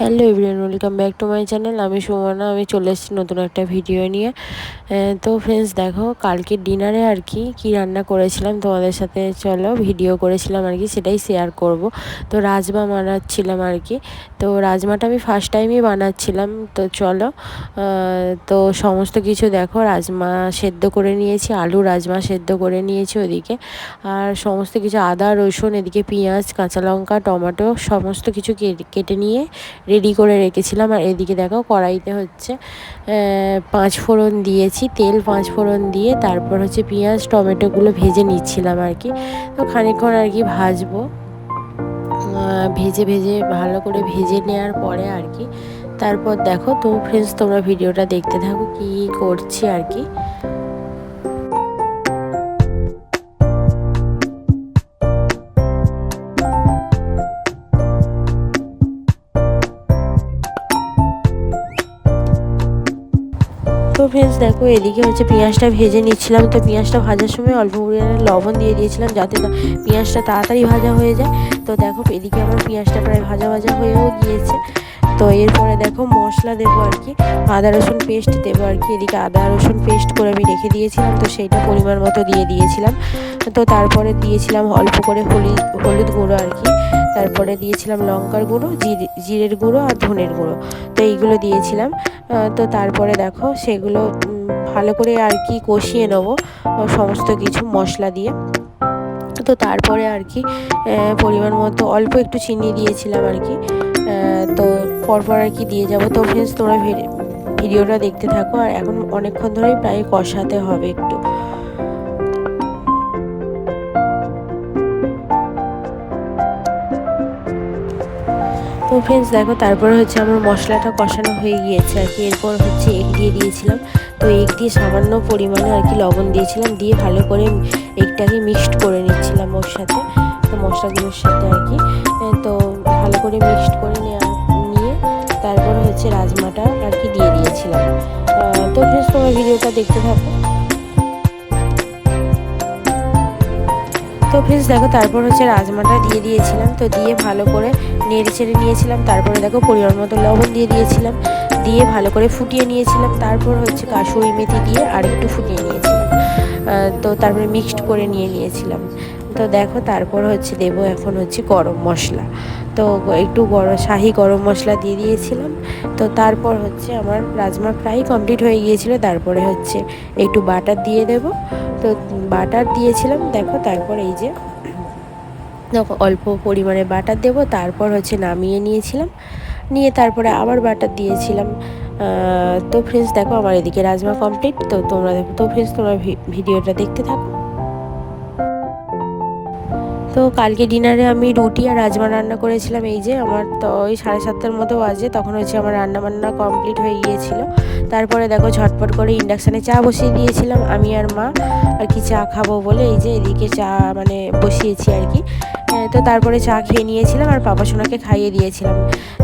Hello everyone, welcome back to my channel. আমি সুমনা, আমি চলে এসেছি নতুন একটা ভিডিও নিয়ে। তো ফ্রেন্ডস দেখো, কালকে ডিনারে আর কি, কী রান্না করেছিলাম তোমাদের সাথে, চলো ভিডিও করেছিলাম আর কি, সেটাই শেয়ার করব। তো রাজমা বানাচ্ছিলাম আর কি। তো রাজমাটা আমি ফার্স্ট টাইমই বানাচ্ছিলাম, তো চলো তো সমস্ত কিছু দেখো, রাজমা সেদ্ধ করে নিয়েছি, আলু রাজমা সেদ্ধ করে নিয়েছি ওদিকে। আর সমস্ত কিছু আদা, রসুন, এদিকে পেঁয়াজ, কাঁচা লঙ্কা, টমেটো, সমস্ত কিছু কেটে নিয়ে রেডি করে রেখেছিলাম। আর এদিকে দেখো কড়াইতে হচ্ছে পাঁচ ফোড়ন দিয়েছি, তেল পাঁচ ফোড়ন দিয়ে তারপর হচ্ছে পেঁয়াজ, টমেটোগুলো ভেজে নিচ্ছিলাম আর কি। তো খানিকক্ষণ আর কি ভাজবো। ভেজে ভেজে ভালো করে ভেজে নেওয়ার পরে আর কি। তারপর দেখো তো ফ্রেন্ডস তোমরা ভিডিওটা দেখতে থাকো কী করছি আর কি। তো ফ্রেন্ডস দেখো এদিকে হচ্ছে পেঁয়াজটা ভেজে নিচ্ছিলাম। তো পেঁয়াজটা ভাজার সময় অল্প পরিমাণে লবণ দিয়ে দিয়েছিলাম যাতে পেঁয়াজটা তাড়াতাড়ি ভাজা হয়ে যায়। তো দেখো এদিকে আমার পেঁয়াজটা প্রায় ভাজা ভাজা হয়েও গিয়েছে। তো এরপরে দেখো মশলা দেবো আর কি। আদা, রসুন পেস্ট দেবো আর কি। এদিকে আদা, রসুন পেস্ট করে আমি রেখে দিয়েছিলাম, তো সেইটা পরিমাণ মতো দিয়ে দিয়েছিলাম। তো তারপরে দিয়েছিলাম অল্প করে হলুদ হলুদ গুঁড়ো আর কি। তারপরে দিয়েছিলাম লঙ্কার গুঁড়ো জিরের গুঁড়ো আর ধনের গুঁড়ো। তো এইগুলো দিয়েছিলাম। তো তারপরে দেখো সেগুলো ভালো করে আর কি কষিয়ে নেব সমস্ত কিছু মশলা দিয়ে। তো তারপরে আর কি পরিমাণ মতো অল্প একটু চিনি দিয়েছিলাম আর কি। তো পরপর আর কি দিয়ে যাব। তো ফ্রেন্ডস তোমরা ভিডিওটা দেখতে থাকো। আর এখন অনেকক্ষণ ধরেই প্রায় কষাতে হবে একটু। তো ফ্রেন্ডস দেখো, তারপরে হচ্ছে আমার মশলাটা কষানো হয়ে গিয়েছে আর কি। এরপর হচ্ছে এগ দিয়ে দিয়েছিলাম। তো এগ দিয়ে সামান্য পরিমাণে আর কি লবণ দিয়েছিলাম, দিয়ে ভালো করে এগটাকে মিক্সড করে নিচ্ছিলাম ওর সাথে, তো মশলাগুলোর সাথে আর কি। তো ভালো করে মিক্সড করে নেওয়া নিয়ে তারপরে হচ্ছে রাজমাটা আর কি দিয়ে দিয়েছিলাম। তো ফ্রেন্ডস তোমার ভিডিওটা দেখতে থাকো। তো ফ্রেন্ডস দেখো, তারপর হচ্ছে রাজমাটা দিয়ে দিয়েছিলাম। তো দিয়ে ভালো করে নেড়ে ছেড়ে নিয়েছিলাম। তারপরে দেখো, পরিমাণ মতো লবণ দিয়ে দিয়েছিলাম। দিয়ে ভালো করে ফুটিয়ে নিয়েছিলাম। তারপর হচ্ছে কাশুরি মেথি দিয়ে আর একটু ফুটিয়ে নিয়েছিলাম। তো তারপরে মিক্সড করে নিয়ে নিয়েছিলাম। তো দেখো, তারপর হচ্ছে দেব এখন হচ্ছে গরম মশলা। তো একটু গরম শাহি গরম মশলা দিয়ে দিয়েছিলাম। তো তারপর হচ্ছে আমার রাজমা প্রায় কমপ্লিট হয়ে গিয়েছিল। তারপরে হচ্ছে একটু বাটার দিয়ে দেব। তো বাটার দিয়েছিলাম, দেখো তারপর এই যে দেখো অল্প পরিমাণে বাটার দেব, তারপর হচ্ছে নামিয়ে নিয়েছিলাম। নিয়ে তারপরে আবার বাটার দিয়েছিলাম। তো ফ্রেন্ডস দেখো আমার এদিকে রাজমা কমপ্লিট তো তোমরা দেখো, তো ফ্রেন্ডস তোমরা ভিডিওটা দেখতে থাকো। তো কালকে ডিনারে আমি রুটি আর রাজমা রান্না করেছিলাম। এই যে আমার তো ওই সাড়ে সাতটার মতো বাজে, তখন হচ্ছে আমার রান্না বান্না কমপ্লিট হয়ে গিয়েছিল। তারপরে দেখো ঝটপট করে ইন্ডাকশানে চা বসিয়ে দিয়েছিলাম, আমি আর মা। আর কি চা খাব বলে এই যে এদিকে চা মানে বসিয়েছি আর কি। তো তারপরে চা খেয়ে নিয়েছিলাম আর পাপা সোনাকে খাইয়ে দিয়েছিলাম।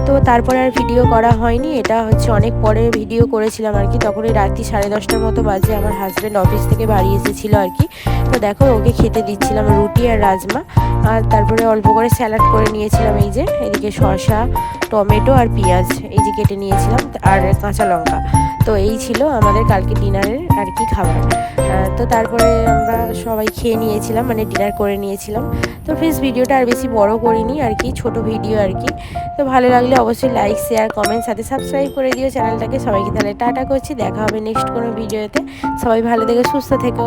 তো তারপরে আর ভিডিও করা হয়নি। এটা হচ্ছে অনেক পরে ভিডিও করেছিলাম আর কি। তখন রাত্রি সাড়ে দশটার মতো বাজে আমার হাজব্যান্ড অফিস থেকে বাড়ি এসেছিল আর কি। তো দেখো ওকে খেতে দিচ্ছিলাম রুটি আর রাজমা। আর তারপরে অল্প করে স্যালাড করে নিয়েছিলাম এই যে, এদিকে শসা, টমেটো আর পেঁয়াজ এই যে কেটে নিয়েছিলাম আর কাঁচা লঙ্কা। তো এই ছিল আমাদের কালকে ডিনারের আর কি খাবার। তো তারপরে আমরা সবাই খেয়ে নিয়েছিলাম মানে ডিনার করে নিয়েছিলাম। তো ফ্রেন্ডস ভিডিওটা আর বেশি বড় করিনি আর কি, ছোট ভিডিও আর কি। তো ভালো লাগলে অবশ্যই লাইক শেয়ার কমেন্ট সাথে সাবস্ক্রাইব করে দিও চ্যানেলটাকে সবাইকে তাহলে টাটা করছি, দেখা হবে নেক্সট কোনো ভিডিওতে সবাই ভালো থেকে, সুস্থ থেকো।